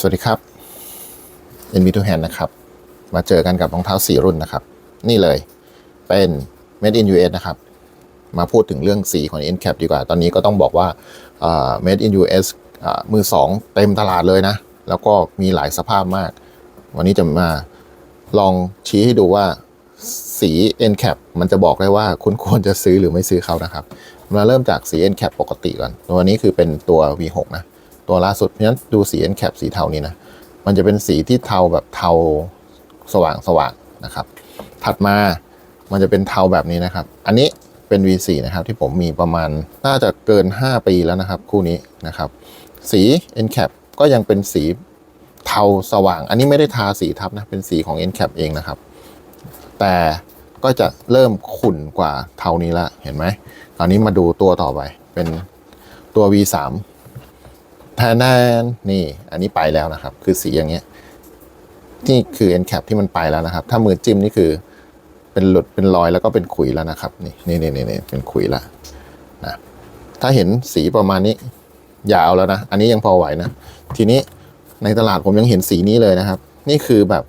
สวัสดีครับ n v 2 Hand นะครับ มาเจอกันกับรองเท้าสีรุ่นนะครับ นี่เลยเป็น Made in US นะครับ มาพูดถึงเรื่องสีของ n cap ดีกว่า ตอนนี้ก็ต้องบอกว่า Made in US อ่ามือสองเต็มตลาดเลยนะ แล้วก็มีหลายสภาพมาก วันนี้จะมาลองชี้ให้ดูว่าสี n cap มันจะบอกได้ว่าคุณควรจะซื้อหรือไม่ซื้อเขานะครับ มาเริ่มจากสี n cap ปกติก่อน ตัวนี้คือเป็นตัว V6 นะ ตัวล่าสุด เพราะฉะนั้นดูสี n cap สีเทานี้นะ มันจะเป็นสีที่เทาแบบเทาสว่างสว่างนะครับ ถัดมามันจะเป็นเทาแบบนี้นะครับ อันนี้เป็น V4 นะครับที่ผมมีประมาณน่าจะเกิน 5 ปีแล้วนะครับ คู่นี้นะครับ สี n cap ก็ยังเป็นสีเทาสว่าง อันนี้ไม่ได้ทาสีทับนะ เป็นสีของ n cap เองนะครับ แต่ก็จะเริ่มขุ่นกว่าเทานี้ละ เห็นไหมตอนนี้มาดูตัวต่อไป เป็นตัว V3 แทนแนนนี่ อันนี้ไปแล้วนะครับ คือสีอย่างเงี้ยนี่คือ n cap ที่มันไปแล้วนะครับ ถ้ามือจิ้มนี่คือเป็นหลุดเป็นรอยแล้วก็เป็นขุยแล้วนะครับ นี่นี่นี่นี่เป็นขุยละนะถ้าเห็นสีประมาณนี้อย่าเอาแล้วนะ อันนี้ยังพอไหวนะ ทีนี้ในตลาดผมยังเห็นสีนี้เลยนะครับ นี่คือแบบ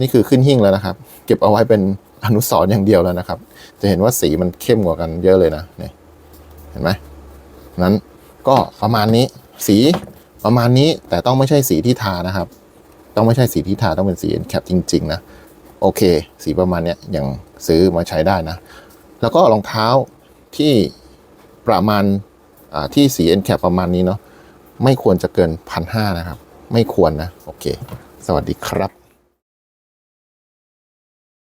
นี่คือขึ้นหิ้งแล้วนะครับ เก็บเอาไว้เป็นอนุสรณ์อย่างเดียวแล้วนะครับ จะเห็นว่าสีมันเข้มกว่ากันเยอะเลยนะนี่เห็นไหมนั้น ก็ประมาณนี้สีประมาณนี้แต่ต้องไม่ใช่สีที่ทานะครับ ต้องไม่ใช่สีที่ทาต้องเป็นสีแคปจริง ๆ นะ โอเค สีประมาณนี้ยยังซื้อมาใช้ได้นะ แล้วก็รองเท้าที่ประมาณาที่สี n cap ประมาณนี้เนาะไม่ควรจะเกินพันห้านะครับ ไม่ควรนะ โอเค สวัสดีครับ